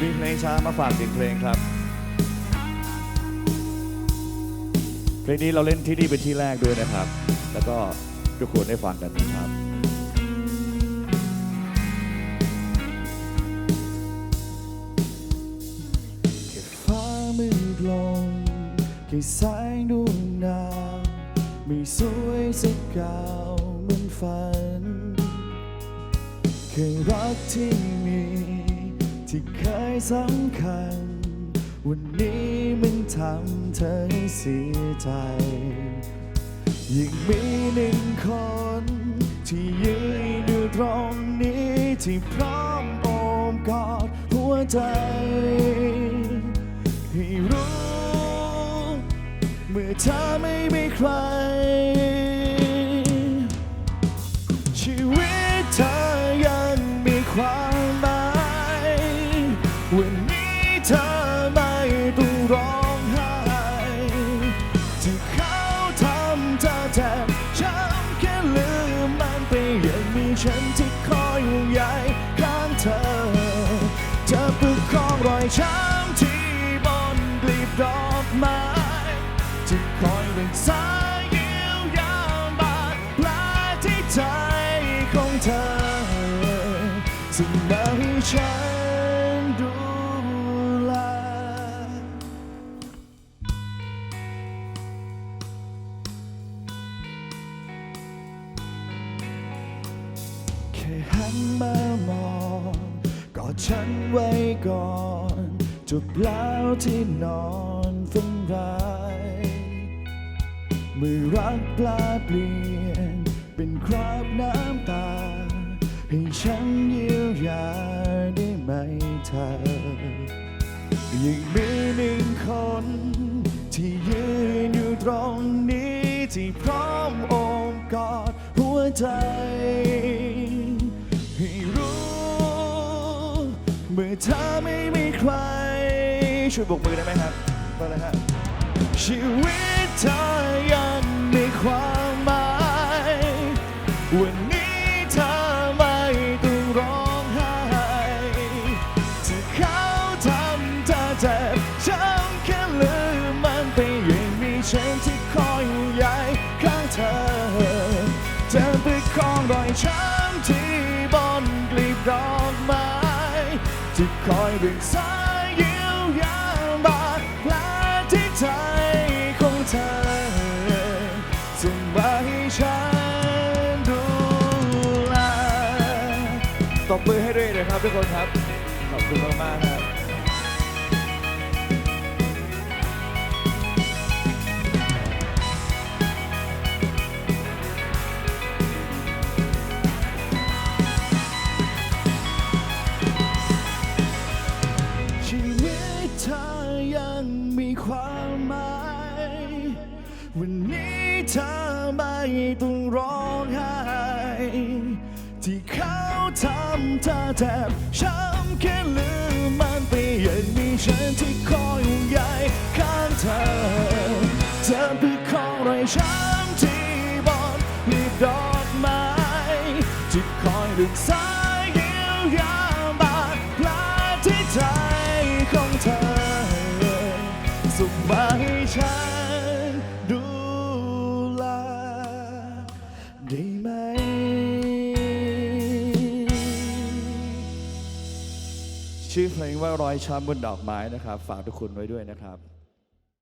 มีเพลงช้ามาฝากอีกเพลงครับ เพลงนี้เราเล่นที่นี่เป็นที่แรกด้วยนะครับ แล้วก็ทุกคนได้ฟังกันนะครับแค่ฟ้ามืดลงแค่แสงดวงดาวไม่สวยสักกาวเหมือนฝันเคยรักที่มี ที่เคยสำคัญ วันนี้มันทำเธอให้เสียใจยังมีหนึ่งคน ที่ยืนอยู่ตรงนี้ ที่พร้อมโอบกอดหัวใจ ให้รู้ เมื่อเธอไม่มีใคร ใยข้างเธอ เธอปึกครองรอยช้ำที่บนกลีบดอกไม้ที่คอยเป็นสายเยียวยาบาดแผลที่ใจของเธอสิ่งมาให้ฉัน ค่หันมามองกอดฉันไว้ก่อนจบแล้วที่นอนฝันร้ายเมื่อรักปลาเปลี่ยน เป็นคราบน้ำตา ให้ฉันเยียวยาได้ไหมเธอยังมีหนึ่งคน ที่ยืนอยู่ตรงนี้ที่พร้อมโอบกอดหัวใจ เธอไม่มีใคร ช่วยบกมือได้ไหมครับมาเลยครับชีวิตเธอยังมีความหมายวันนี้เธอไม่ต้องร้องไห้ที่เขาทำเธอเจ็บช้ำแค่ลืมมันไปยังมีฉันที่คอยห่วงใยข้างเธอเธอไปครองรอยช้ำ ที่คอยเบ่งสายเยียวยาบาดแผลที่ใจของเธอส่งมาให้ฉันดูแลตบมือให้ด้วยนะครับทุกคนครับ ขอบคุณมากๆครับ มีความหมาย วันนี้เธอไม่ต้องร้องไห้ที่เขาทำเธอแทบช้ำแค่ลืมมันไปยังมีฉันที่คอยห่วงใยข้างเธอ เธอเพื่อของรอยช้ำที่บนลีบดอกไม้ที่คอยดึงสาย มาให้ฉันดูแลได้ไหม ชื่อเพลงว่ารอยช้ำบนดอกไม้นะครับ ฝากทุกคนไว้ด้วยนะครับ